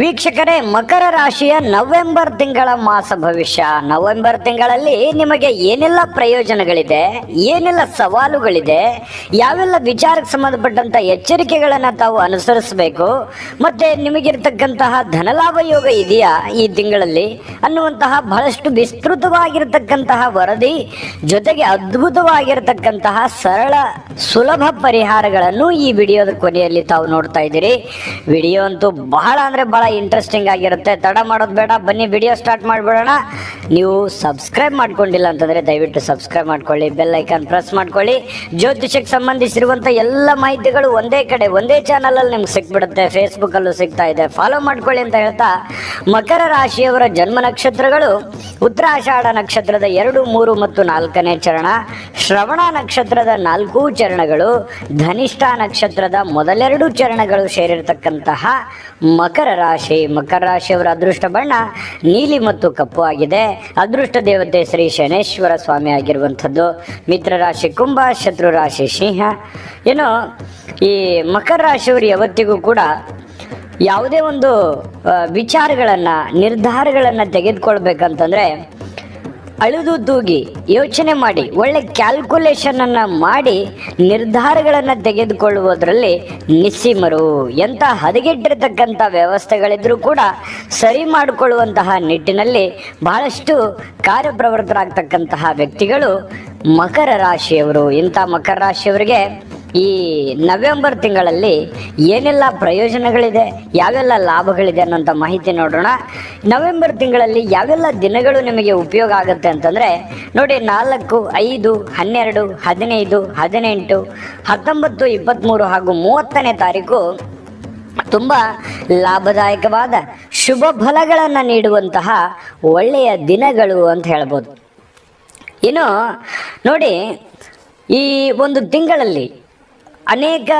ವೀಕ್ಷಕರೇ, ಮಕರ ರಾಶಿಯ ನವೆಂಬರ್ ತಿಂಗಳ ಮಾಸ ಭವಿಷ್ಯ. ನವೆಂಬರ್ ತಿಂಗಳಲ್ಲಿ ನಿಮಗೆ ಏನೆಲ್ಲ ಪ್ರಯೋಜನಗಳಿದೆ, ಏನೆಲ್ಲ ಸವಾಲುಗಳಿದೆ, ಯಾವೆಲ್ಲ ವಿಚಾರಕ್ಕೆ ಸಂಬಂಧಪಟ್ಟಂತ ಎಚ್ಚರಿಕೆಗಳನ್ನು ತಾವು ಅನುಸರಿಸಬೇಕು, ಮತ್ತೆ ನಿಮಗಿರ್ತಕ್ಕಂತಹ ಧನಲಾಭ ಯೋಗ ಇದೆಯಾ ಈ ತಿಂಗಳಲ್ಲಿ ಅನ್ನುವಂತಹ ಬಹಳಷ್ಟು ವಿಸ್ತೃತವಾಗಿರತಕ್ಕಂತಹ ವರದಿ, ಜೊತೆಗೆ ಅದ್ಭುತವಾಗಿರತಕ್ಕಂತಹ ಸರಳ, ಸುಲಭ ಪರಿಹಾರಗಳನ್ನು ಈ ವಿಡಿಯೋದ ಕೊನೆಯಲ್ಲಿ ತಾವು ನೋಡ್ತಾ ಇದ್ದೀರಿ. ವಿಡಿಯೋ ಅಂತೂ ಬಹಳ ಅಂದ್ರೆ ಬಹಳ ಇಂಟ್ರೆಸ್ಟಿಂಗ್ ಆಗಿರುತ್ತೆ. ತಡ ಮಾಡೋದು ಬೇಡ, ಬನ್ನಿ ವಿಡಿಯೋ ಸ್ಟಾರ್ಟ್ ಮಾಡಿಬಿಡೋಣ. ನೀವು ಸಬ್ಸ್ಕ್ರೈಬ್ ಮಾಡ್ಕೊಂಡಿಲ್ಲ ಅಂತಂದ್ರೆ ದಯವಿಟ್ಟು ಸಬ್ಸ್ಕ್ರೈಬ್ ಮಾಡ್ಕೊಳ್ಳಿ ಬೆಲ್ ಐಕಾನ್ ಪ್ರೆಸ್ ಮಾಡ್ಕೊಳ್ಳಿ. ಜ್ಯೋತಿಷಕ್ಕೆ ಸಂಬಂಧಿಸಿರುವಂಥ ಎಲ್ಲ ಮಾಹಿತಿಗಳು ಒಂದೇ ಕಡೆ, ಒಂದೇ ಚಾನಲಲ್ಲಿ ನಿಮ್ಗೆ ಸಿಕ್ಬಿಡುತ್ತೆ ಫೇಸ್ಬುಕ್ ಅಲ್ಲೂ ಸಿಗ್ತಾ ಇದೆ. ಫಾಲೋ ಮಾಡ್ಕೊಳ್ಳಿ ಅಂತ ಹೇಳ್ತಾ, ಮಕರ ರಾಶಿಯವರ ಜನ್ಮ ನಕ್ಷತ್ರಗಳು ಉತ್ತರಾಷಾಢ ನಕ್ಷತ್ರದ ಎರಡು, ಮೂರು ಮತ್ತು ನಾಲ್ಕನೇ ಚರಣ, ಶ್ರವಣ ನಕ್ಷತ್ರದ ನಾಲ್ಕು ಚರಣಗಳು, ಧನಿಷ್ಠ ನಕ್ಷತ್ರದ ಮೊದಲೆರಡು ಚರಣಗಳು ಸೇರಿರತಕ್ಕಂತಹ ಮಕರ ರಾಶಿ ಮಕರ ರಾಶಿಯವರ ಅದೃಷ್ಟ ಬಣ್ಣ ನೀಲಿ ಮತ್ತು ಕಪ್ಪು ಆಗಿದೆ. ಅದೃಷ್ಟ ದೇವತೆ ಶ್ರೀ ಶನೇಶ್ವರ ಸ್ವಾಮಿ ಆಗಿರುವಂಥದ್ದು. ಮಿತ್ರ ರಾಶಿ ಕುಂಭ, ಶತ್ರು ರಾಶಿ ಸಿಂಹ. ಏನು ಈ ಮಕರ ರಾಶಿಯವರು ಯಾವತ್ತಿಗೂ ಕೂಡ ಯಾವುದೇ ಒಂದು ವಿಚಾರಗಳನ್ನು, ನಿರ್ಧಾರಗಳನ್ನು ತೆಗೆದುಕೊಳ್ಬೇಕಂತಂದ್ರೆ ಅಳುದು ದೂಗಿ ಯೋಚನೆ ಮಾಡಿ, ಒಳ್ಳೆ ಕ್ಯಾಲ್ಕುಲೇಷನ್ ಅನ್ನ ಮಾಡಿ ನಿರ್ಧಾರಗಳನ್ನು ತೆಗೆದುಕೊಳ್ಳುವುದರಲ್ಲಿ ನಿಸ್ಸೀಮರು ಎಂಥ ಹದಗೆಟ್ಟಿರತಕ್ಕಂಥ ವ್ಯವಸ್ಥೆಗಳಿದ್ರೂ ಕೂಡ ಸರಿ ಮಾಡಿಕೊಳ್ಳುವಂತಹ ನಿಟ್ಟಿನಲ್ಲಿ ಬಹಳಷ್ಟು ಕಾರ್ಯಪ್ರವೃತ್ತರಾಗ್ತಕ್ಕಂತಹ ವ್ಯಕ್ತಿಗಳು ಮಕರ ರಾಶಿಯವರು. ಇಂಥ ಮಕರ ರಾಶಿಯವರಿಗೆ ಈ ನವೆಂಬರ್ ತಿಂಗಳಲ್ಲಿ ಏನೆಲ್ಲ ಪ್ರಯೋಜನಗಳಿದೆ, ಯಾವೆಲ್ಲ ಲಾಭಗಳಿದೆ ಅನ್ನೋಂಥ ಮಾಹಿತಿ ನೋಡೋಣ. ನವೆಂಬರ್ ತಿಂಗಳಲ್ಲಿ ಯಾವೆಲ್ಲ ದಿನಗಳು ನಿಮಗೆ ಉಪಯೋಗ ಆಗುತ್ತೆ ಅಂತಂದರೆ, ನೋಡಿ ನಾಲ್ಕು, ಐದು, ಹನ್ನೆರಡು, ಹದಿನೈದು, ಹದಿನೆಂಟು, ಹತ್ತೊಂಬತ್ತು ಇಪ್ಪತ್ತ್ಮೂರು ಹಾಗೂ ಮೂವತ್ತನೇ ತಾರೀಕು ತುಂಬ ಲಾಭದಾಯಕವಾದ ಶುಭ ಫಲಗಳನ್ನು ನೀಡುವಂತಹ ಒಳ್ಳೆಯ ದಿನಗಳು ಅಂತ ಹೇಳ್ಬೋದು. ಇನ್ನು ನೋಡಿ, ಈ ಒಂದು ತಿಂಗಳಲ್ಲಿ ಅನೇಕ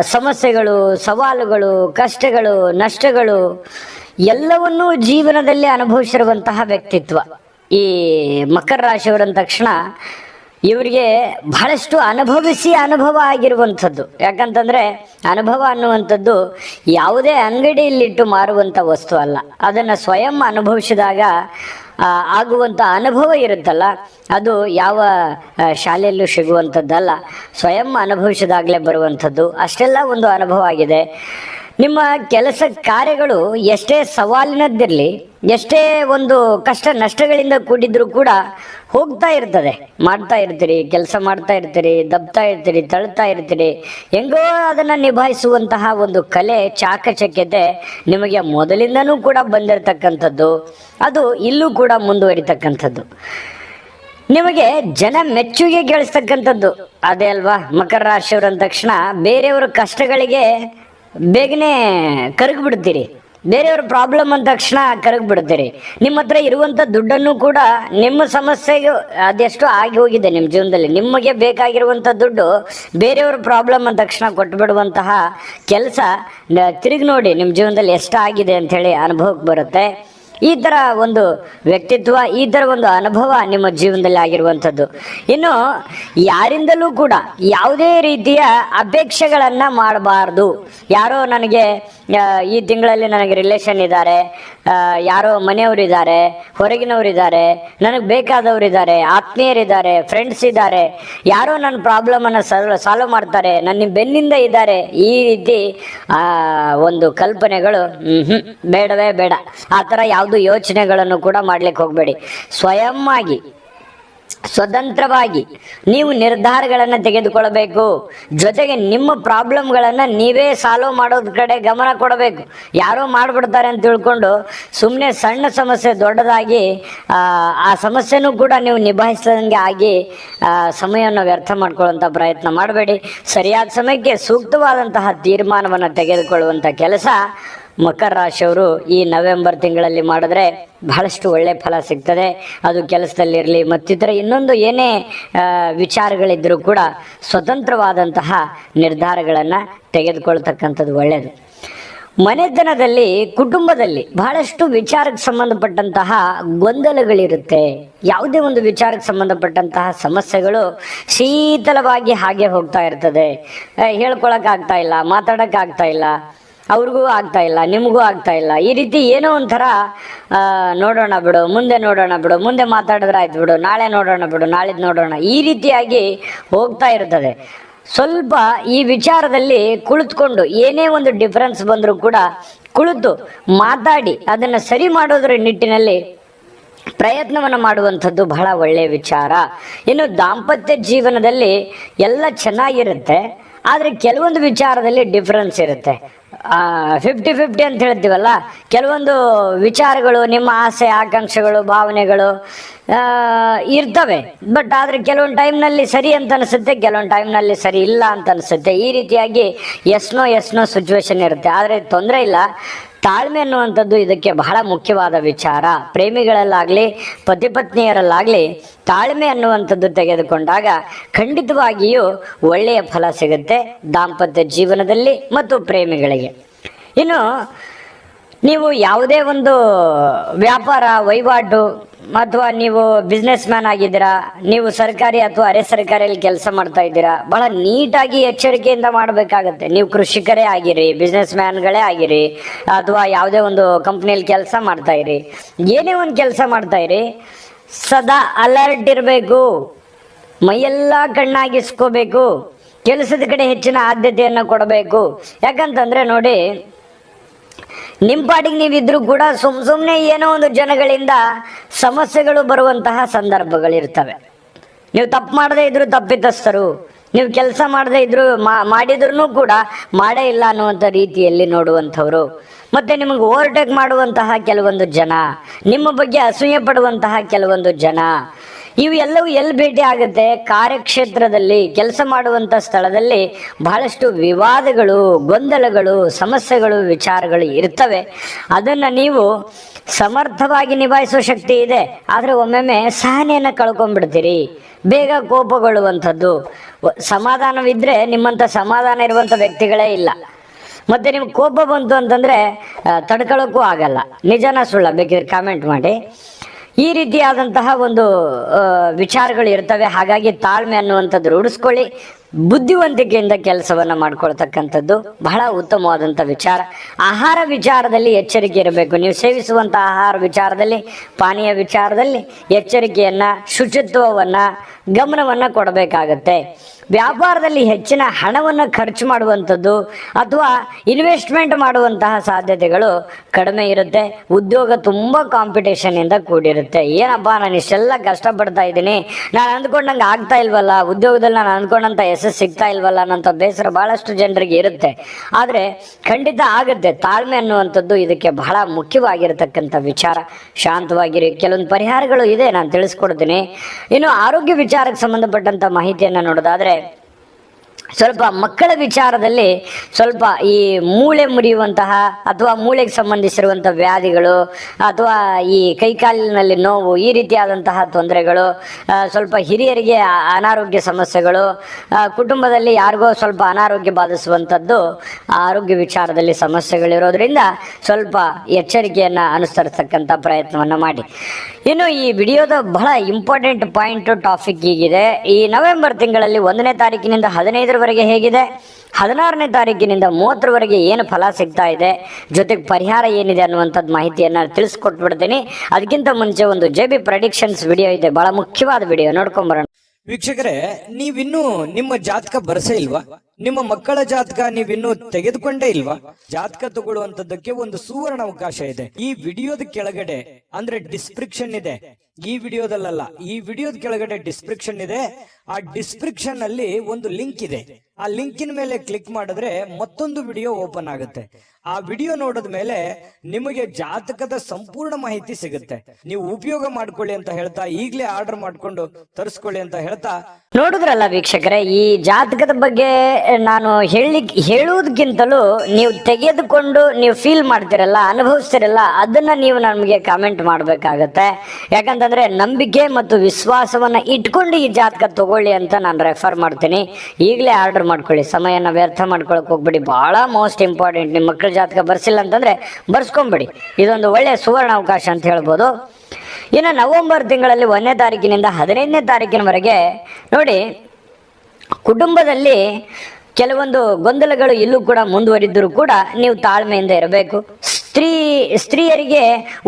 ಸಮಸ್ಯೆಗಳು, ಸವಾಲುಗಳು, ಕಷ್ಟಗಳು, ನಷ್ಟಗಳು, ಎಲ್ಲವನ್ನೂ ಜೀವನದಲ್ಲಿ ಅನುಭವಿಸಿರುವಂತಹ ವ್ಯಕ್ತಿತ್ವ. ಈ ಮಕರ ರಾಶಿಯವರಂದ ತಕ್ಷಣ ಇವರಿಗೆ ಬಹಳಷ್ಟು ಅನುಭವಿಸಿ ಅನುಭವ ಆಗಿರುವಂಥದ್ದು. ಯಾಕಂತಂದ್ರೆ ಅನುಭವ ಅನ್ನುವಂಥದ್ದು ಯಾವುದೇ ಅಂಗಡಿಯಲ್ಲಿಟ್ಟು ಮಾರುವಂಥ ವಸ್ತು ಅಲ್ಲ. ಅದನ್ನು ಸ್ವಯಂ ಅನುಭವಿಸಿದಾಗ ಆಗುವಂಥ ಅನುಭವ ಇರುತ್ತಲ್ಲ ಅದು ಯಾವ ಶಾಲೆಯಲ್ಲೂ ಸಿಗುವಂಥದ್ದಲ್ಲ. ಸ್ವಯಂ ಅನುಭವಿಸಿದಾಗಲೇ ಬರುವಂಥದ್ದು. ಅಷ್ಟೆಲ್ಲ ಒಂದು ಅನುಭವ ಆಗಿದೆ. ನಿಮ್ಮ ಕೆಲಸ ಕಾರ್ಯಗಳು ಎಷ್ಟೇ ಸವಾಲಿನದ್ದಿರಲಿ, ಎಷ್ಟೇ ಒಂದು ಕಷ್ಟ ನಷ್ಟಗಳಿಂದ ಕೂಡಿದ್ರು ಕೂಡ ಹೋಗ್ತಾ ಇರ್ತದೆ. ಮಾಡ್ತಾ ಇರ್ತೀರಿ, ಕೆಲಸ ಮಾಡ್ತಾ ಇರ್ತೀರಿ, ದಬ್ತಾ ಇರ್ತೀರಿ, ತಳ್ತಾ ಇರ್ತೀರಿ, ಹೆಂಗೋ ಅದನ್ನು ನಿಭಾಯಿಸುವಂತಹ ಒಂದು ಕಲೆ, ಚಾಕಚಕ್ಯತೆ ನಿಮಗೆ ಮೊದಲಿಂದನೂ ಕೂಡ ಬಂದಿರತಕ್ಕಂಥದ್ದು. ಅದು ಇಲ್ಲೂ ಕೂಡ ಮುಂದುವರಿತಕ್ಕಂಥದ್ದು. ನಿಮಗೆ ಜನ ಮೆಚ್ಚುಗೆ ಗಳಿಸ್ತಕ್ಕಂಥದ್ದು ಅದೇ ಅಲ್ವಾ? ಮಕರ ರಾಶಿಯವ್ರ ಅಂದ ತಕ್ಷಣ ಬೇರೆಯವರ ಕಷ್ಟಗಳಿಗೆ ಬೇಗನೆ ಕರಗಿಬಿಡ್ತೀರಿ. ಬೇರೆಯವ್ರ ಪ್ರಾಬ್ಲಮ್ ಅಂದ ತಕ್ಷಣ ಕರಗಿ ಬಿಡ್ತೀರಿ ನಿಮ್ಮ ಹತ್ರ ಇರುವಂಥ ದುಡ್ಡನ್ನು ಕೂಡ ನಿಮ್ಮ ಸಮಸ್ಯೆಗೆ ಅದೆಷ್ಟು ಆಗಿ ಹೋಗಿದೆ ನಿಮ್ಮ ಜೀವನದಲ್ಲಿ. ನಿಮಗೆ ಬೇಕಾಗಿರುವಂಥ ದುಡ್ಡು ಬೇರೆಯವ್ರ ಪ್ರಾಬ್ಲಮ್ ಅಂದ ತಕ್ಷಣ ಕೊಟ್ಟು ಬಿಡುವಂತಹ ಕೆಲಸ ತಿರುಗಿ ನೋಡಿ ನಿಮ್ಮ ಜೀವನದಲ್ಲಿ ಎಷ್ಟಾಗಿದೆ ಹೇಳಿ ಅನುಭವಕ್ಕೆ ಬರುತ್ತೆ. ಈ ಥರ ಒಂದು ವ್ಯಕ್ತಿತ್ವ, ಈ ತರ ಒಂದು ಅನುಭವ ನಿಮ್ಮ ಜೀವನದಲ್ಲಿ ಆಗಿರುವಂಥದ್ದು. ಇನ್ನು ಯಾರಿಂದಲೂ ಕೂಡ ಯಾವುದೇ ರೀತಿಯ ಅಪೇಕ್ಷೆಗಳನ್ನ ಮಾಡಬಾರ್ದು. ಯಾರೋ ನನಗೆ ಈ ತಿಂಗಳಲ್ಲಿ ನನಗೆ ರಿಲೇಷನ್ ಇದ್ದಾರೆ ಯಾರೋ ಮನೆಯವರಿದ್ದಾರೆ, ಹೊರಗಿನವರಿದ್ದಾರೆ, ನನಗೆ ಬೇಕಾದವರಿದ್ದಾರೆ, ಆತ್ಮೀಯರಿದ್ದಾರೆ ಫ್ರೆಂಡ್ಸ್ ಇದ್ದಾರೆ, ಯಾರೋ ನನ್ನ ಪ್ರಾಬ್ಲಮನ್ನು ಅನ್ನ ಸಾಲ್ವ್ ಮಾಡ್ತಾರೆ, ನನ್ನ ಬೆನ್ನಿಂದ ಇದ್ದಾರೆ, ಈ ರೀತಿ ಒಂದು ಕಲ್ಪನೆಗಳು ಬೇಡವೇ ಬೇಡ. ಆ ಥರ ಯಾವುದು ಯೋಚನೆಗಳನ್ನು ಕೂಡ ಮಾಡ್ಲಿಕ್ಕೆ ಹೋಗಬೇಡಿ. ಸ್ವಯಂ ಆಗಿ ಸ್ವತಂತ್ರವಾಗಿ ನೀವು ನಿರ್ಧಾರಗಳನ್ನು ತೆಗೆದುಕೊಳ್ಳಬೇಕು ಜೊತೆಗೆ ನಿಮ್ಮ ಪ್ರಾಬ್ಲಮ್ಗಳನ್ನು ನೀವೇ ಸಾಲ್ವ್ ಮಾಡೋದ್ ಕಡೆ ಗಮನ ಕೊಡಬೇಕು. ಯಾರೋ ಮಾಡಿಬಿಡ್ತಾರೆ ಅಂತ ತಿಳ್ಕೊಂಡು ಸುಮ್ಮನೆ ಸಣ್ಣ ಸಮಸ್ಯೆ ದೊಡ್ಡದಾಗಿ ಆ, ಸಮಸ್ಯೆನೂ ಕೂಡ ನೀವು ನಿಭಾಯಿಸದಂಗೆ ಆಗಿ ಸಮಯವನ್ನು ವ್ಯರ್ಥ ಮಾಡ್ಕೊಳ್ಳುವಂಥ ಪ್ರಯತ್ನ ಮಾಡಬೇಡಿ. ಸರಿಯಾದ ಸಮಯಕ್ಕೆ ಸೂಕ್ತವಾದಂತಹ ತೀರ್ಮಾನವನ್ನು ತೆಗೆದುಕೊಳ್ಳುವಂಥ ಕೆಲಸ ಮಕರ ರಾಶಿಯವರು ಈ ನವೆಂಬರ್ ತಿಂಗಳಲ್ಲಿ ಮಾಡಿದ್ರೆ ಬಹಳಷ್ಟು ಒಳ್ಳೆ ಫಲ ಸಿಗ್ತದೆ. ಅದು ಕೆಲಸದಲ್ಲಿರಲಿ, ಮತ್ತಿತರ ಇನ್ನೊಂದು ಏನೇ ವಿಚಾರಗಳಿದ್ದರೂ ಕೂಡ ಸ್ವತಂತ್ರವಾದಂತಹ ನಿರ್ಧಾರಗಳನ್ನು ತೆಗೆದುಕೊಳ್ತಕ್ಕಂಥದ್ದು ಒಳ್ಳೆಯದು ಮನೆತನದಲ್ಲಿ ಕುಟುಂಬದಲ್ಲಿ ಬಹಳಷ್ಟು ವಿಚಾರಕ್ಕೆ ಸಂಬಂಧಪಟ್ಟಂತಹ ಗೊಂದಲಗಳಿರುತ್ತೆ. ಯಾವುದೇ ಒಂದು ವಿಚಾರಕ್ಕೆ ಸಂಬಂಧಪಟ್ಟಂತಹ ಸಮಸ್ಯೆಗಳು ಶೀತಲವಾಗಿ ಹಾಗೆ ಹೋಗ್ತಾ ಇರ್ತದೆ. ಹೇಳ್ಕೊಳಕ್ಕಾಗ್ತಾ ಇಲ್ಲ, ಮಾತಾಡೋಕ್ಕಾಗ್ತಾ ಇಲ್ಲ. ಅವ್ರಿಗೂ ಆಗ್ತಾ ಇಲ್ಲ, ನಿಮಗೂ ಆಗ್ತಾ ಇಲ್ಲ. ಈ ರೀತಿ ಏನೋ ಒಂಥರ ನೋಡೋಣ ಬಿಡು, ಮುಂದೆ ನೋಡೋಣ ಬಿಡು, ಮುಂದೆ ಮಾತಾಡಿದ್ರೆ ಆಯ್ತು ಬಿಡು, ನಾಳೆ ನೋಡೋಣ ಬಿಡು, ನಾಳಿದ್ದು ನೋಡೋಣ. ಈ ರೀತಿಯಾಗಿ ಹೋಗ್ತಾ ಇರ್ತದೆ. ಸ್ವಲ್ಪ ಈ ವಿಚಾರದಲ್ಲಿ ಕುಳಿತುಕೊಂಡು, ಏನೇ ಒಂದು ಡಿಫರೆನ್ಸ್ ಬಂದರೂ ಕೂಡ ಕುಳಿತು ಮಾತಾಡಿ, ಅದನ್ನು ಸರಿ ಮಾಡೋದ್ರ ನಿಟ್ಟಿನಲ್ಲಿ ಪ್ರಯತ್ನವನ್ನು ಮಾಡುವಂಥದ್ದು ಬಹಳ ಒಳ್ಳೆಯ ವಿಚಾರ. ಇನ್ನು ದಾಂಪತ್ಯ ಜೀವನದಲ್ಲಿ ಎಲ್ಲ ಚೆನ್ನಾಗಿರುತ್ತೆ, ಆದರೆ ಕೆಲವೊಂದು ವಿಚಾರದಲ್ಲಿ ಡಿಫ್ರೆನ್ಸ್ ಇರುತ್ತೆ. ಫಿಫ್ಟಿ ಫಿಫ್ಟಿ ಅಂತ ಹೇಳ್ತೀವಲ್ಲ? ಕೆಲವೊಂದು ವಿಚಾರಗಳು, ನಿಮ್ಮ ಆಸೆ, ಆಕಾಂಕ್ಷೆಗಳು, ಭಾವನೆಗಳು ಇರ್ತವೆ. ಬಟ್ ಆದರೆ ಕೆಲವೊಂದು ಟೈಮ್ನಲ್ಲಿ ಸರಿ ಅಂತ ಅನಿಸುತ್ತೆ, ಕೆಲವೊಂದು ಟೈಮ್ನಲ್ಲಿ ಸರಿ ಇಲ್ಲ ಅಂತ ಅನಿಸುತ್ತೆ. ಈ ರೀತಿಯಾಗಿ ಎಸ್ನೋ ಎಸ್ನೋ ಸಿಚುವೇಶನ್ ಇರುತ್ತೆ. ಆದರೆ ತೊಂದರೆ ಇಲ್ಲ. ತಾಳ್ಮೆ ಅನ್ನುವಂಥದ್ದು ಇದಕ್ಕೆ ಬಹಳ ಮುಖ್ಯವಾದ ವಿಚಾರ. ಪ್ರೇಮಿಗಳಲ್ಲಾಗಲಿ ಪತಿ ಪತ್ನಿಯರಲ್ಲಾಗಲಿ ತಾಳ್ಮೆ ಅನ್ನುವಂಥದ್ದು ತೆಗೆದುಕೊಂಡಾಗ ಖಂಡಿತವಾಗಿಯೂ ಒಳ್ಳೆಯ ಫಲ ಸಿಗುತ್ತೆ ದಾಂಪತ್ಯ ಜೀವನದಲ್ಲಿ ಮತ್ತು ಪ್ರೇಮಿಗಳಿಗೆ. ಇನ್ನು ನೀವು ಯಾವುದೇ ಒಂದು ವ್ಯಾಪಾರ ವಹಿವಾಟು ಅಥವಾ ನೀವು ಬಿಸ್ನೆಸ್ ಮ್ಯಾನ್ ಆಗಿದ್ದೀರಾ, ನೀವು ಸರ್ಕಾರಿ ಅಥವಾ ಅರೆ ಸರ್ಕಾರಿಯಲ್ಲಿ ಕೆಲಸ ಮಾಡ್ತಾ ಇದ್ದೀರಾ, ಬಹಳ ನೀಟಾಗಿ ಎಚ್ಚರಿಕೆಯಿಂದ ಮಾಡಬೇಕಾಗತ್ತೆ. ನೀವು ಕೃಷಿಕರೇ ಆಗಿರಿ ಬಿಸ್ನೆಸ್ ಮ್ಯಾನ್ಗಳೇ ಆಗಿರಿ, ಅಥವಾ ಯಾವುದೇ ಒಂದು ಕಂಪ್ನಿಯಲ್ಲಿ ಕೆಲಸ ಮಾಡ್ತಾ ಇರಿ. ಏನೇ ಒಂದು ಕೆಲಸ ಮಾಡ್ತಾ ಇರಿ, ಸದಾ ಅಲರ್ಟ್ ಇರಬೇಕು. ಮೈಯೆಲ್ಲ ಕಣ್ಣಾಗಿಸ್ಕೋಬೇಕು. ಕೆಲಸದ ಕಡೆ ಹೆಚ್ಚಿನ ಆದ್ಯತೆಯನ್ನು ಕೊಡಬೇಕು. ಯಾಕಂತಂದ್ರೆ ನೋಡಿ ನಿಮ್ಮ ಪಾಟಿಗೆ ಇದ್ರು ಕೂಡ ಸುಮ್ ಸುಮ್ಮನೆ ಏನೋ ಒಂದು ಜನಗಳಿಂದ ಸಮಸ್ಯೆಗಳು ಬರುವಂತಹ ಸಂದರ್ಭಗಳಿರ್ತವೆ. ನೀವು ತಪ್ಪು ಮಾಡದೇ ಇದ್ರು ತಪ್ಪಿತಸ್ಥರು, ನೀವು ಕೆಲಸ ಮಾಡದೇ ಇದ್ರು ಮಾಡಿದ್ರು ಕೂಡ ಮಾಡೇ ಇಲ್ಲ ಅನ್ನುವಂಥ ರೀತಿಯಲ್ಲಿ ನೋಡುವಂಥವ್ರು. ಮತ್ತೆ ನಿಮಗೆ ಓವರ್ಟೇಕ್ ಮಾಡುವಂತಹ ಕೆಲವೊಂದು ಜನ, ನಿಮ್ಮ ಬಗ್ಗೆ ಅಸೂಯೆ ಪಡುವಂತಹ ಕೆಲವೊಂದು ಜನ ಇವು ಎಲ್ಲವೂ ಎಲ್ಲಿ ಭೇಟಿ ಆಗುತ್ತೆ? ಕಾರ್ಯಕ್ಷೇತ್ರದಲ್ಲಿ ಕೆಲಸ ಮಾಡುವಂತ ಸ್ಥಳದಲ್ಲಿ ಬಹಳಷ್ಟು ವಿವಾದಗಳು, ಗೊಂದಲಗಳು, ಸಮಸ್ಯೆಗಳು, ವಿಚಾರಗಳು ಇರ್ತವೆ. ಅದನ್ನ ನೀವು ಸಮರ್ಥವಾಗಿ ನಿಭಾಯಿಸೋ ಶಕ್ತಿ ಇದೆ. ಆದರೆ ಒಮ್ಮೊಮ್ಮೆ ಸಹನೆಯನ್ನು ಕಳ್ಕೊಂಡ್ಬಿಡ್ತೀರಿ. ಬೇಗ ಕೋಪಗೊಳ್ಳುವಂಥದ್ದು. ಸಮಾಧಾನವಿದ್ರೆ ನಿಮ್ಮಂಥ ಸಮಾಧಾನ ಇರುವಂಥ ವ್ಯಕ್ತಿಗಳೇ ಇಲ್ಲ. ಮತ್ತೆ ನಿಮ್ಗೆ ಕೋಪ ಬಂತು ಅಂತಂದ್ರೆ ತಡ್ಕೊಳ್ಳೋಕ್ಕೂ ಆಗಲ್ಲ. ನಿಜನ ಸುಳ್ಳ ಬೇಕಿದ್ರೆ ಕಾಮೆಂಟ್ ಮಾಡಿ. ಈ ರೀತಿಯಾದಂತಹ ಒಂದು ವಿಚಾರಗಳು ಇರ್ತವೆ. ಹಾಗಾಗಿ ತಾಳ್ಮೆ ಅನ್ನುವಂಥದ್ದು ರೂಢಿಸ್ಕೊಳ್ಳಿ. ಬುದ್ಧಿವಂತಿಕೆಯಿಂದ ಕೆಲಸವನ್ನ ಮಾಡ್ಕೊಳ್ತಕ್ಕಂಥದ್ದು ಬಹಳ ಉತ್ತಮವಾದಂಥ ವಿಚಾರ. ಆಹಾರ ವಿಚಾರದಲ್ಲಿ ಎಚ್ಚರಿಕೆ ಇರಬೇಕು. ನೀವು ಸೇವಿಸುವಂಥ ಆಹಾರ ವಿಚಾರದಲ್ಲಿ, ಪಾನೀಯ ವಿಚಾರದಲ್ಲಿ ಎಚ್ಚರಿಕೆಯನ್ನ, ಶುಚಿತ್ವವನ್ನ, ಗಮನವನ್ನ ಕೊಡಬೇಕಾಗತ್ತೆ. ವ್ಯಾಪಾರದಲ್ಲಿ ಹೆಚ್ಚಿನ ಹಣವನ್ನು ಖರ್ಚು ಮಾಡುವಂಥದ್ದು ಅಥವಾ ಇನ್ವೆಸ್ಟ್ಮೆಂಟ್ ಮಾಡುವಂತಹ ಸಾಧ್ಯತೆಗಳು ಕಡಿಮೆ ಇರುತ್ತೆ. ಉದ್ಯೋಗ ತುಂಬ ಕಾಂಪಿಟೇಷನ್ನಿಂದ ಕೂಡಿರುತ್ತೆ. ಏನಪ್ಪ, ನಾನು ಇಷ್ಟೆಲ್ಲ ಕಷ್ಟಪಡ್ತಾ ಇದ್ದೀನಿ. ನಾನು ಅಂದ್ಕೊಂಡಂಗೆ ಆಗ್ತಾ ಇಲ್ವಲ್ಲ? ಉದ್ಯೋಗದಲ್ಲಿ ನಾನು ಅಂದ್ಕೊಂಡಂಥ ಯಶಸ್ಸು ಸಿಗ್ತಾ ಇಲ್ವಲ್ಲ? ಅನ್ನೋಂಥ ಬೇಸರ ಭಾಳಷ್ಟು ಜನರಿಗೆ ಇರುತ್ತೆ. ಆದರೆ ಖಂಡಿತ ಆಗುತ್ತೆ. ತಾಳ್ಮೆ ಅನ್ನುವಂಥದ್ದು ಇದಕ್ಕೆ ಬಹಳ ಮುಖ್ಯವಾಗಿರತಕ್ಕಂಥ ವಿಚಾರ. ಶಾಂತವಾಗಿರಿ. ಕೆಲವೊಂದು ಪರಿಹಾರಗಳು ಇದೆ, ನಾನು ತಿಳಿಸ್ಕೊಡ್ತೀನಿ. ಇನ್ನು ಆರೋಗ್ಯ ವಿಚಾರಕ್ಕೆ ಸಂಬಂಧಪಟ್ಟಂಥ ಮಾಹಿತಿಯನ್ನು ನೋಡೋದಾದ್ರೆ ಸ್ವಲ್ಪ ಮಕ್ಕಳ ವಿಚಾರದಲ್ಲಿ ಸ್ವಲ್ಪ ಈ ಮೂಳೆ ಮುರಿಯುವಂತಹ ಅಥವಾ ಮೂಳೆಗೆ ಸಂಬಂಧಿಸಿರುವಂಥ ವ್ಯಾಧಿಗಳು ಅಥವಾ ಈ ಕೈಕಾಲಿನಲ್ಲಿ ನೋವು ಈ ರೀತಿಯಾದಂತಹ ತೊಂದರೆಗಳು ಸ್ವಲ್ಪ ಹಿರಿಯರಿಗೆ ಅನಾರೋಗ್ಯ ಸಮಸ್ಯೆಗಳು ಕುಟುಂಬದಲ್ಲಿ ಯಾರಿಗೋ ಸ್ವಲ್ಪ ಅನಾರೋಗ್ಯ ಬಾಧಿಸುವಂಥದ್ದು ಆರೋಗ್ಯ ವಿಚಾರದಲ್ಲಿ ಸಮಸ್ಯೆಗಳಿರೋದ್ರಿಂದ ಸ್ವಲ್ಪ ಎಚ್ಚರಿಕೆಯನ್ನು ಅನುಸರಿಸತಕ್ಕಂಥ ಪ್ರಯತ್ನವನ್ನು ಮಾಡಿ. ಇನ್ನು ಈ ವಿಡಿಯೋದ ಬಹಳ ಇಂಪಾರ್ಟೆಂಟ್ ಪಾಯಿಂಟ್ ಟಾಪಿಕ್ ಹೀಗಿದೆ. ಈ ನವೆಂಬರ್ ತಿಂಗಳಲ್ಲಿ ಒಂದನೇ ತಾರೀಕಿನಿಂದ ಹದಿನೈದರವರೆಗೆ ಹೇಗಿದೆ? ಹದಿನಾರನೇ ತಾರೀಕಿನಿಂದ ಮೂವತ್ತರವರೆಗೆ ಏನು ಫಲ ಸಿಗ್ತಾ ಇದೆ? ಜೊತೆಗೆ ಪರಿಹಾರ ಏನಿದೆ ಅನ್ನುವಂಥದ್ದು ಮಾಹಿತಿಯನ್ನು ತಿಳಿಸ್ಕೊಟ್ಬಿಡ್ತೀನಿ. ಅದಕ್ಕಿಂತ ಮುಂಚೆ ಒಂದು ಜೆ ಬಿ ಪ್ರಡಿಕ್ಷನ್ಸ್ ವಿಡಿಯೋ ಇದೆ. ಬಹಳ ಮುಖ್ಯವಾದ ವಿಡಿಯೋ. ನೋಡ್ಕೊಂಬರೋಣ. ವೀಕ್ಷಕರೇ, ನೀವಿನ್ನೂ ನಿಮ್ಮ ಜಾತಕ ಬರಸೇ ಇಲ್ವಾ? ನಿಮ್ಮ ಮಕ್ಕಳ ಜಾತಕ ನೀವಿನ್ನೂ ತೆಗೆದುಕೊಂಡೇ ಇಲ್ವಾ? ಜಾತಕ ತಗೊಳ್ಳುವಂತದ್ದಕ್ಕೆ ಒಂದು ಸುವರ್ಣ ಅವಕಾಶ ಇದೆ. ಈ ವಿಡಿಯೋದ ಕೆಳಗಡೆ ಅಂದ್ರೆ ಡಿಸ್ಕ್ರಿಪ್ಷನ್ ಇದೆ. ಈ ವಿಡಿಯೋದಲ್ಲ ಈ ವಿಡಿಯೋದ ಕೆಳಗಡೆ ಡಿಸ್ಕ್ರಿಪ್ಷನ್ ಇದೆ. ಆ ಡಿಸ್ಕ್ರಿಪ್ಷನ್ ಅಲ್ಲಿ ಒಂದು ಲಿಂಕ್ ಇದೆ. ಆ ಲಿಂಕಿನ ಮೇಲೆ ಕ್ಲಿಕ್ ಮಾಡಿದ್ರೆ ಮತ್ತೊಂದು ವಿಡಿಯೋ ಓಪನ್ ಆಗುತ್ತೆ. ಆ ವಿಡಿಯೋ ನೋಡಿದ ಮೇಲೆ ನಿಮಗೆ ಜಾತಕದ ಸಂಪೂರ್ಣ ಮಾಹಿತಿ ಸಿಗುತ್ತೆ. ನೀವು ಉಪಯೋಗ ಮಾಡ್ಕೊಳ್ಳಿ ಅಂತ ಹೇಳ್ತಾ, ಈಗಲೇ ಆರ್ಡರ್ ಮಾಡ್ಕೊಂಡು ತರಿಸ್ಕೊಳ್ಳಿ ಅಂತ ಹೇಳ್ತಾ. ನೋಡಿದ್ರಲ್ಲ ವೀಕ್ಷಕರೇ, ಈ ಜಾತಕದ ಬಗ್ಗೆ ನಾನು ಹೇಳಿ ಹೇಳುವುದಕ್ಕಿಂತಲೂ ನೀವು ತೆಗೆದುಕೊಂಡು ನೀವು ಫೀಲ್ ಮಾಡ್ತಿರಲ್ಲ, ಅನುಭವಿಸ್ತಿರಲ್ಲ, ಅದನ್ನ ನೀವು ನಮಗೆ ಕಾಮೆಂಟ್ ಮಾಡಬೇಕಾಗತ್ತೆ. ಯಾಕಂತಂದ್ರೆ ನಂಬಿಕೆ ಮತ್ತು ವಿಶ್ವಾಸವನ್ನ ಇಟ್ಕೊಂಡು ಈ ಜಾತಕ ತಗೊಳ್ಳಿ ಅಂತ ನಾನು ರೆಫರ್ ಮಾಡ್ತೀನಿ. ಈಗಲೇ ಆರ್ಡರ್ ಮಾಡ್ಕೊಳ್ಳಿ. ಸಮಯನ ವ್ಯರ್ಥ ಮಾಡ್ಕೊಳಕ್ ಹೋಗ್ಬಿಡಿ. ಬಹಳ ಮೋಸ್ಟ್ ಇಂಪಾರ್ಟೆಂಟ್ ನಿಮ್ಮ ಮಕ್ಕಳ ಜಾತಕ ಬರ್ಸಿಲ್ಲ ಅಂತಂದ್ರೆ ಬರ್ಸ್ಕೊಂಬಿಡಿ. ಇದೊಂದು ಒಳ್ಳೆಯ ಸುವರ್ಣ ಅವಕಾಶ ಅಂತ ಹೇಳ್ಬೋದು. ಇನ್ನು ನವೆಂಬರ್ ತಿಂಗಳಲ್ಲಿ ಒಂದನೇ ತಾರೀಕಿನಿಂದ ಹದಿನೈದನೇ ತಾರೀಕಿನವರೆಗೆ ನೋಡಿ, ಕುಟುಂಬದಲ್ಲಿ ಕೆಲವೊಂದು ಗೊಂದಲಗಳು ಇಲ್ಲೂ ಕೂಡ ಮುಂದುವರಿದ್ರು ಕೂಡ ನೀವು ತಾಳ್ಮೆಯಿಂದ ಇರಬೇಕು. ಸ್ತ್ರೀ, ಸ್ತ್ರೀಯರಿಗೆ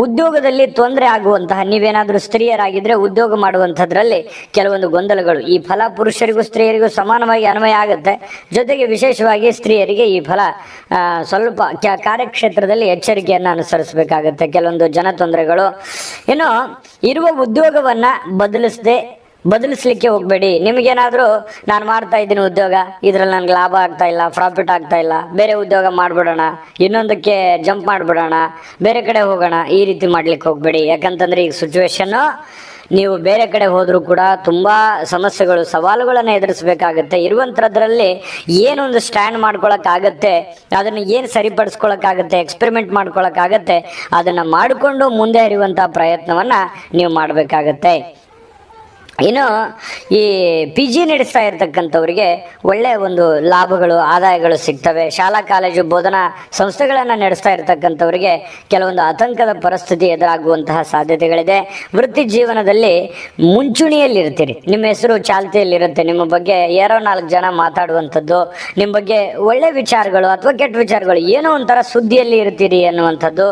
ಉದ್ಯೋಗದಲ್ಲಿ ತೊಂದರೆ ಆಗುವಂತಹ, ನೀವೇನಾದರೂ ಸ್ತ್ರೀಯರಾಗಿದ್ರೆ ಉದ್ಯೋಗ ಮಾಡುವಂಥದ್ರಲ್ಲಿ ಕೆಲವೊಂದು ಗೊಂದಲಗಳು. ಈ ಫಲ ಪುರುಷರಿಗೂ ಸ್ತ್ರೀಯರಿಗೂ ಸಮಾನವಾಗಿ ಅನ್ವಯ ಆಗುತ್ತೆ. ಜೊತೆಗೆ ವಿಶೇಷವಾಗಿ ಸ್ತ್ರೀಯರಿಗೆ ಈ ಫಲ ಸ್ವಲ್ಪ ಕಾರ್ಯಕ್ಷೇತ್ರದಲ್ಲಿ ಎಚ್ಚರಿಕೆಯನ್ನು ಅನುಸರಿಸಬೇಕಾಗುತ್ತೆ. ಕೆಲವೊಂದು ಜನ ತೊಂದರೆಗಳು. ಇನ್ನು ಇರುವ ಉದ್ಯೋಗವನ್ನ ಬದಲಿಸದೆ ಬದಲಿಸ್ಲಿಕ್ಕೆ ಹೋಗ್ಬೇಡಿ. ನಿಮಗೇನಾದರೂ ನಾನು ಮಾಡ್ತಾ ಇದ್ದೀನಿ ಉದ್ಯೋಗ, ಇದ್ರಲ್ಲಿ ನನಗೆ ಲಾಭ ಆಗ್ತಾ ಇಲ್ಲ ಪ್ರಾಫಿಟ್ ಆಗ್ತಾ ಇಲ್ಲ, ಬೇರೆ ಉದ್ಯೋಗ ಮಾಡ್ಬಿಡೋಣ, ಇನ್ನೊಂದಕ್ಕೆ ಜಂಪ್ ಮಾಡ್ಬಿಡೋಣ, ಬೇರೆ ಕಡೆ ಹೋಗೋಣ, ಈ ರೀತಿ ಮಾಡ್ಲಿಕ್ಕೆ ಹೋಗ್ಬೇಡಿ. ಯಾಕಂತಂದ್ರೆ ಈಗ ಸಿಚುವೇಶನ್ನು ನೀವು ಬೇರೆ ಕಡೆ ಹೋದರೂ ಕೂಡ ತುಂಬ ಸಮಸ್ಯೆಗಳು, ಸವಾಲುಗಳನ್ನು ಎದುರಿಸಬೇಕಾಗುತ್ತೆ. ಇರುವಂಥದ್ರಲ್ಲಿ ಏನೊಂದು ಸ್ಟ್ಯಾಂಡ್ ಮಾಡ್ಕೊಳಕ್ಕಾಗತ್ತೆ, ಅದನ್ನು ಏನು ಸರಿಪಡಿಸ್ಕೊಳಕ್ಕಾಗತ್ತೆ ಎಕ್ಸ್ಪೆರಿಮೆಂಟ್ ಮಾಡ್ಕೊಳಕ್ಕಾಗತ್ತೆ, ಅದನ್ನು ಮಾಡಿಕೊಂಡು ಮುಂದೆ ಹರಿಯುವಂಥ ಪ್ರಯತ್ನವನ್ನ ನೀವು ಮಾಡಬೇಕಾಗತ್ತೆ. ಇನ್ನು ಈ ಪಿ ಜಿ ನಡೆಸ್ತಾ ಇರ್ತಕ್ಕಂಥವ್ರಿಗೆ ಒಳ್ಳೆಯ ಒಂದು ಲಾಭಗಳು, ಆದಾಯಗಳು ಸಿಗ್ತವೆ. ಶಾಲಾ, ಕಾಲೇಜು ಬೋಧನಾ ಸಂಸ್ಥೆಗಳನ್ನು ನಡೆಸ್ತಾ ಇರ್ತಕ್ಕಂಥವ್ರಿಗೆ ಕೆಲವೊಂದು ಆತಂಕದ ಪರಿಸ್ಥಿತಿ ಎದುರಾಗುವಂತಹ ಸಾಧ್ಯತೆಗಳಿದೆ. ವೃತ್ತಿ ಜೀವನದಲ್ಲಿ ಮುಂಚೂಣಿಯಲ್ಲಿರ್ತೀರಿ. ನಿಮ್ಮ ಹೆಸರು ಚಾಲ್ತಿಯಲ್ಲಿರುತ್ತೆ. ನಿಮ್ಮ ಬಗ್ಗೆ ಯಾರೋ ನಾಲ್ಕು ಜನ ಮಾತಾಡುವಂಥದ್ದು, ನಿಮ್ಮ ಬಗ್ಗೆ ಒಳ್ಳೆ ವಿಚಾರಗಳು ಅಥವಾ ಕೆಟ್ಟ ವಿಚಾರಗಳು ಏನೋ ಒಂಥರ ಸುದ್ದಿಯಲ್ಲಿ ಇರ್ತೀರಿ ಅನ್ನುವಂಥದ್ದು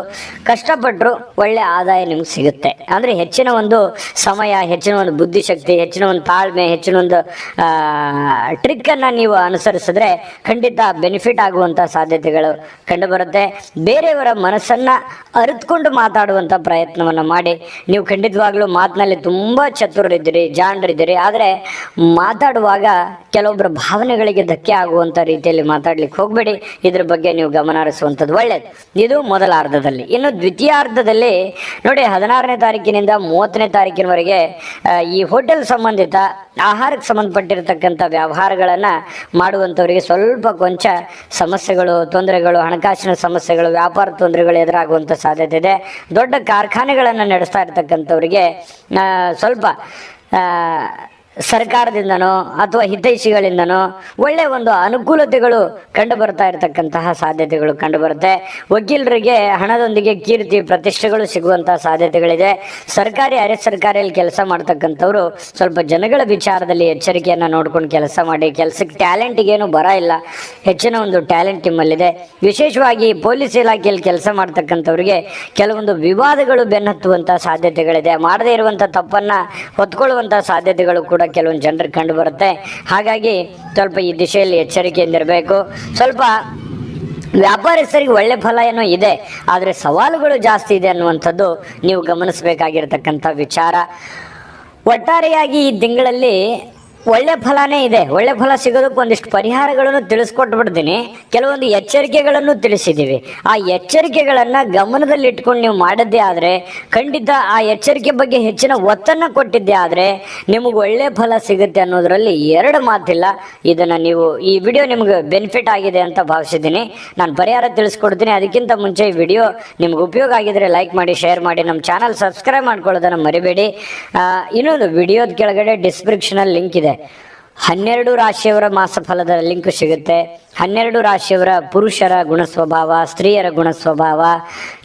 ಕಷ್ಟಪಟ್ಟರು ಒಳ್ಳೆ ಆದಾಯ ನಿಮ್ಗೆ ಸಿಗುತ್ತೆ. ಅಂದರೆ ಹೆಚ್ಚಿನ ಒಂದು ಸಮಯ, ಹೆಚ್ಚಿನ ಒಂದು ಬುದ್ಧಿಶಕ್ತಿ ಹೆಚ್ಚಿನ ಒಂದು ತಾಳ್ಮೆ, ಹೆಚ್ಚಿನ ಒಂದು ಟ್ರಿಕ್ ಅನ್ನ ನೀವು ಅನುಸರಿಸಿದ್ರೆ ಖಂಡಿತ ಬೆನಿಫಿಟ್ ಆಗುವಂತ ಸಾಧ್ಯತೆಗಳು ಕಂಡುಬರುತ್ತೆ ಬೇರೆಯವರ ಮನಸ್ಸನ್ನ ಅರಿತುಕೊಂಡು ಮಾತಾಡುವಂತ ಪ್ರಯತ್ನವನ್ನು ಮಾಡಿ. ನೀವು ಖಂಡಿತವಾಗ್ಲೂ ಮಾತಿನಲ್ಲಿ ತುಂಬ ಚತುರರಿದ್ದೀರಿ, ಜಾಣರಿದ್ದೀರಿ. ಆದರೆ ಮಾತಾಡುವಾಗ ಕೆಲವೊಬ್ಬರ ಭಾವನೆಗಳಿಗೆ ಧಕ್ಕೆ ಆಗುವಂತ ರೀತಿಯಲ್ಲಿ ಮಾತಾಡ್ಲಿಕ್ಕೆ ಹೋಗಬೇಡಿ. ಇದ್ರ ಬಗ್ಗೆ ನೀವು ಗಮನ ಹರಿಸುವಂಥದ್ದು ಇದು ಮೊದಲ ಅರ್ಧದಲ್ಲಿ. ಇನ್ನು ದ್ವಿತೀಯಾರ್ಧದಲ್ಲಿ ನೋಡಿ, ಹದಿನಾರನೇ ತಾರೀಕಿನಿಂದ ಮೂವತ್ತನೇ ತಾರೀಕಿನವರೆಗೆ ಈ ಹೋಟೆಲ್ ಸಂಬಂಧಿತ, ಆಹಾರಕ್ಕೆ ಸಂಬಂಧಪಟ್ಟಿರತಕ್ಕಂಥ ವ್ಯವಹಾರಗಳನ್ನು ಮಾಡುವಂಥವರಿಗೆ ಸ್ವಲ್ಪ ಕೊಂಚ ಸಮಸ್ಯೆಗಳು, ತೊಂದರೆಗಳು, ಹಣಕಾಸಿನ ಸಮಸ್ಯೆಗಳು, ವ್ಯಾಪಾರ ತೊಂದರೆಗಳು ಎದುರಾಗುವಂಥ ಸಾಧ್ಯತೆ ಇದೆ. ದೊಡ್ಡ ಕಾರ್ಖಾನೆಗಳನ್ನು ನಡೆಸ್ತಾ ಇರ್ತಕ್ಕಂಥವ್ರಿಗೆ ಸ್ವಲ್ಪ ಸರ್ಕಾರದಿಂದನೋ ಅಥವಾ ಹಿತೈಷಿಗಳಿಂದನೋ ಒಳ್ಳೆ ಒಂದು ಅನುಕೂಲತೆಗಳು ಕಂಡು ಬರ್ತಾ ಇರತಕ್ಕಂತಹ ಸಾಧ್ಯತೆಗಳು ಕಂಡು ಬರುತ್ತೆ ವಕೀಲರಿಗೆ ಹಣದೊಂದಿಗೆ ಕೀರ್ತಿ, ಪ್ರತಿಷ್ಠೆಗಳು ಸಿಗುವಂತಹ ಸಾಧ್ಯತೆಗಳಿದೆ. ಸರ್ಕಾರಿ, ಅರೆ ಸರ್ಕಾರಿಯಲ್ಲಿ ಕೆಲಸ ಮಾಡ್ತಕ್ಕಂಥವ್ರು ಸ್ವಲ್ಪ ಜನಗಳ ವಿಚಾರದಲ್ಲಿ ಎಚ್ಚರಿಕೆಯನ್ನು ನೋಡ್ಕೊಂಡು ಕೆಲಸ ಮಾಡಿ, ಕೆಲಸಕ್ಕೆ ಟ್ಯಾಲೆಂಟಿಗೇನು ಬರ ಇಲ್ಲ. ಹೆಚ್ಚಿನ ಒಂದು ಟ್ಯಾಲೆಂಟ್ ನಿಮ್ಮಲ್ಲಿದೆ. ವಿಶೇಷವಾಗಿ ಪೊಲೀಸ್ ಇಲಾಖೆಯಲ್ಲಿ ಕೆಲಸ ಮಾಡ್ತಕ್ಕಂಥವ್ರಿಗೆ ಕೆಲವೊಂದು ವಿವಾದಗಳು ಬೆನ್ನತ್ತುವಂತಹ ಸಾಧ್ಯತೆಗಳಿದೆ. ಮಾಡದೇ ಇರುವಂತಹ ತಪ್ಪನ್ನ ಹೊತ್ಕೊಳ್ಳುವಂತಹ ಸಾಧ್ಯತೆಗಳು ಕೂಡ ಕೆಲವೊಂದು ಜನರಿಗೆ ಕಂಡು ಬರುತ್ತೆ. ಹಾಗಾಗಿ ಸ್ವಲ್ಪ ಈ ದಿಶೆಯಲ್ಲಿ ಎಚ್ಚರಿಕೆಯಿಂದ ಇರಬೇಕು. ಸ್ವಲ್ಪ ವ್ಯಾಪಾರಸ್ಥರಿಗೆ ಒಳ್ಳೆ ಫಲ ಏನೋ ಇದೆ, ಆದರೆ ಸವಾಲುಗಳು ಜಾಸ್ತಿ ಇದೆ ಅನ್ನುವಂಥದ್ದು ನೀವು ಗಮನಿಸಬೇಕಾಗಿರ್ತಕ್ಕಂಥ ವಿಚಾರ. ಒಟ್ಟಾರೆಯಾಗಿ ಈ ತಿಂಗಳಲ್ಲಿ ಒಳ್ಳೆ ಫಲನೇ ಇದೆ. ಒಳ್ಳೆ ಫಲ ಸಿಗೋದಕ್ಕೆ ಒಂದಿಷ್ಟು ಪರಿಹಾರಗಳನ್ನು ತಿಳಿಸ್ಕೊಟ್ಬಿಡ್ತೀನಿ. ಕೆಲವೊಂದು ಎಚ್ಚರಿಕೆಗಳನ್ನು ತಿಳಿಸಿದ್ದೀವಿ. ಆ ಎಚ್ಚರಿಕೆಗಳನ್ನು ಗಮನದಲ್ಲಿ ಇಟ್ಕೊಂಡು ನೀವು ಮಾಡಿದ್ದೇ ಆದರೆ, ಖಂಡಿತ ಆ ಎಚ್ಚರಿಕೆ ಬಗ್ಗೆ ಹೆಚ್ಚಿನ ಒತ್ತನ್ನು ಕೊಟ್ಟಿದ್ದೆ ಆದರೆ, ನಿಮಗೆ ಒಳ್ಳೆ ಫಲ ಸಿಗುತ್ತೆ ಅನ್ನೋದರಲ್ಲಿ ಎರಡು ಮಾತಿಲ್ಲ. ಇದನ್ನು ನೀವು, ಈ ವಿಡಿಯೋ ನಿಮ್ಗೆ ಬೆನಿಫಿಟ್ ಆಗಿದೆ ಅಂತ ಭಾವಿಸಿದ್ದೀನಿ. ನಾನು ಪರಿಹಾರ ತಿಳಿಸ್ಕೊಡ್ತೀನಿ. ಅದಕ್ಕಿಂತ ಮುಂಚೆ ಈ ವಿಡಿಯೋ ನಿಮ್ಗೆ ಉಪಯೋಗ ಆಗಿದ್ರೆ ಲೈಕ್ ಮಾಡಿ, ಶೇರ್ ಮಾಡಿ ನಮ್ಮ ಚಾನಲ್ ಸಬ್ಸ್ಕ್ರೈಬ್ ಮಾಡ್ಕೊಳ್ಳೋದನ್ನು ಮರಿಬೇಡಿ. ಇನ್ನೊಂದು ವಿಡಿಯೋದ ಕೆಳಗಡೆ ಡಿಸ್ಕ್ರಿಪ್ಷನಲ್ಲಿ ಲಿಂಕ್ ಇದೆ. ಹನ್ನೆರಡು ರಾಶಿಯವರ ಮಾಸಫಲದ ಲಿಂಕ್ ಸಿಗುತ್ತೆ. ಹನ್ನೆರಡು ರಾಶಿಯವರ ಪುರುಷರ ಗುಣ ಸ್ವಭಾವ ಸ್ತ್ರೀಯರ ಗುಣ ಸ್ವಭಾವ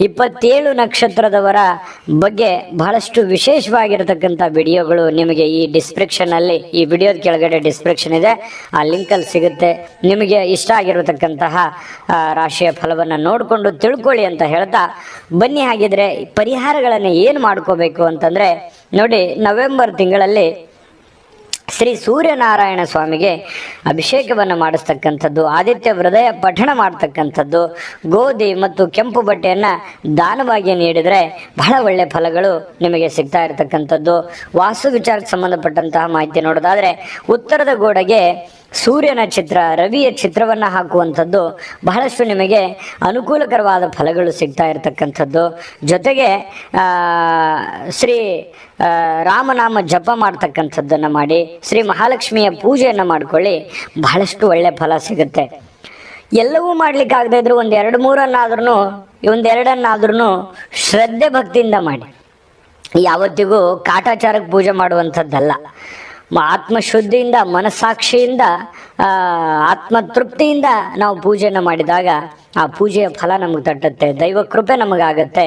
ಇಪ್ಪತ್ತೇಳು ನಕ್ಷತ್ರದವರ ಬಗ್ಗೆ ಬಹಳಷ್ಟು ವಿಶೇಷವಾಗಿರತಕ್ಕಂಥ ವಿಡಿಯೋಗಳು ನಿಮಗೆ ಈ ಡಿಸ್ಕ್ರಿಪ್ಷನಲ್ಲಿ ಈ ವಿಡಿಯೋದ ಕೆಳಗಡೆ ಡಿಸ್ಕ್ರಿಪ್ಷನ್ ಇದೆ. ಆ ಲಿಂಕಲ್ಲಿ ಸಿಗುತ್ತೆ. ನಿಮಗೆ ಇಷ್ಟ ಆಗಿರತಕ್ಕಂತಹ ರಾಶಿಯ ಫಲವನ್ನು ನೋಡಿಕೊಂಡು ತಿಳ್ಕೊಳ್ಳಿ ಅಂತ ಹೇಳ್ತಾ, ಬನ್ನಿ ಹಾಗಿದ್ರೆ ಪರಿಹಾರಗಳನ್ನು ಏನು ಮಾಡ್ಕೋಬೇಕು ಅಂತಂದರೆ, ನೋಡಿ, ನವೆಂಬರ್ ತಿಂಗಳಲ್ಲಿ ಶ್ರೀ ಸೂರ್ಯನಾರಾಯಣ ಸ್ವಾಮಿಗೆ ಅಭಿಷೇಕವನ್ನು ಮಾಡಿಸ್ತಕ್ಕಂಥದ್ದು, ಆದಿತ್ಯ ಹೃದಯ ಪಠಣ ಮಾಡ್ತಕ್ಕಂಥದ್ದು, ಗೋಧಿ ಮತ್ತು ಕೆಂಪು ಬಟ್ಟೆಯನ್ನು ದಾನವಾಗಿ ನೀಡಿದರೆ ಬಹಳ ಒಳ್ಳೆಯ ಫಲಗಳು ನಿಮಗೆ ಸಿಗ್ತಾ ಇರತಕ್ಕಂಥದ್ದು. ವಾಸ್ತು ವಿಚಾರಕ್ಕೆ ಸಂಬಂಧಪಟ್ಟಂತಹ ಮಾಹಿತಿ ನೋಡೋದಾದರೆ, ಉತ್ತರದ ಗೋಡೆಗೆ ಸೂರ್ಯನ ಚಿತ್ರ ರವಿಯ ಚಿತ್ರವನ್ನು ಹಾಕುವಂಥದ್ದು ಬಹಳಷ್ಟು ನಿಮಗೆ ಅನುಕೂಲಕರವಾದ ಫಲಗಳು ಸಿಗ್ತಾ ಇರತಕ್ಕಂಥದ್ದು. ಜೊತೆಗೆ ಶ್ರೀ ರಾಮನಾಮ ಜಪ ಮಾಡ್ತಕ್ಕಂಥದ್ದನ್ನು ಮಾಡಿ, ಶ್ರೀ ಮಹಾಲಕ್ಷ್ಮಿಯ ಪೂಜೆಯನ್ನು ಮಾಡ್ಕೊಳ್ಳಿ, ಬಹಳಷ್ಟು ಒಳ್ಳೆ ಫಲ ಸಿಗುತ್ತೆ. ಎಲ್ಲವೂ ಮಾಡ್ಲಿಕ್ಕೆ ಆಗದೆ ಇದ್ರು ಒಂದು ಎರಡು ಮೂರನ್ನಾದ್ರೂ ಒಂದೆರಡನ್ನಾದ್ರೂ ಶ್ರದ್ಧೆ ಭಕ್ತಿಯಿಂದ ಮಾಡಿ. ಯಾವತ್ತಿಗೂ ಕಾಟಾಚಾರಕ್ಕೆ ಪೂಜೆ ಮಾಡುವಂಥದ್ದಲ್ಲ. ಆತ್ಮಶುದ್ಧಿಯಿಂದ, ಮನಸ್ಸಾಕ್ಷಿಯಿಂದ ಆತ್ಮ ಆತ್ಮತೃಪ್ತಿಯಿಂದ ನಾವು ಪೂಜೆಯನ್ನು ಮಾಡಿದಾಗ ಆ ಪೂಜೆಯ ಫಲ ನಮಗೆ ತಟ್ಟುತ್ತೆ. ದೈವ ಕೃಪೆ ನಮಗಾಗತ್ತೆ.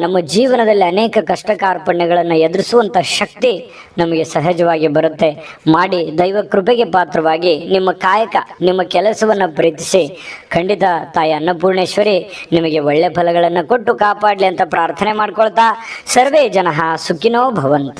ನಮ್ಮ ಜೀವನದಲ್ಲಿ ಅನೇಕ ಕಷ್ಟ ಕಾರ್ಪಣ್ಯಗಳನ್ನು ಎದುರಿಸುವಂಥ ಶಕ್ತಿ ನಮಗೆ ಸಹಜವಾಗಿ ಬರುತ್ತೆ. ಮಾಡಿ ದೈವ ಕೃಪೆಗೆ ಪಾತ್ರವಾಗಿ ನಿಮ್ಮ ಕಾಯಕ, ನಿಮ್ಮ ಕೆಲಸವನ್ನು ಪ್ರೀತಿಸಿ, ಖಂಡಿತ ತಾಯಿ ಅನ್ನಪೂರ್ಣೇಶ್ವರಿ ನಿಮಗೆ ಒಳ್ಳೆ ಫಲಗಳನ್ನು ಕೊಟ್ಟು ಕಾಪಾಡಲಿ ಅಂತ ಪ್ರಾರ್ಥನೆ ಮಾಡ್ಕೊಳ್ತಾ, ಸರ್ವೇ ಜನ ಸುಖಿನೋ ಭವಂತು.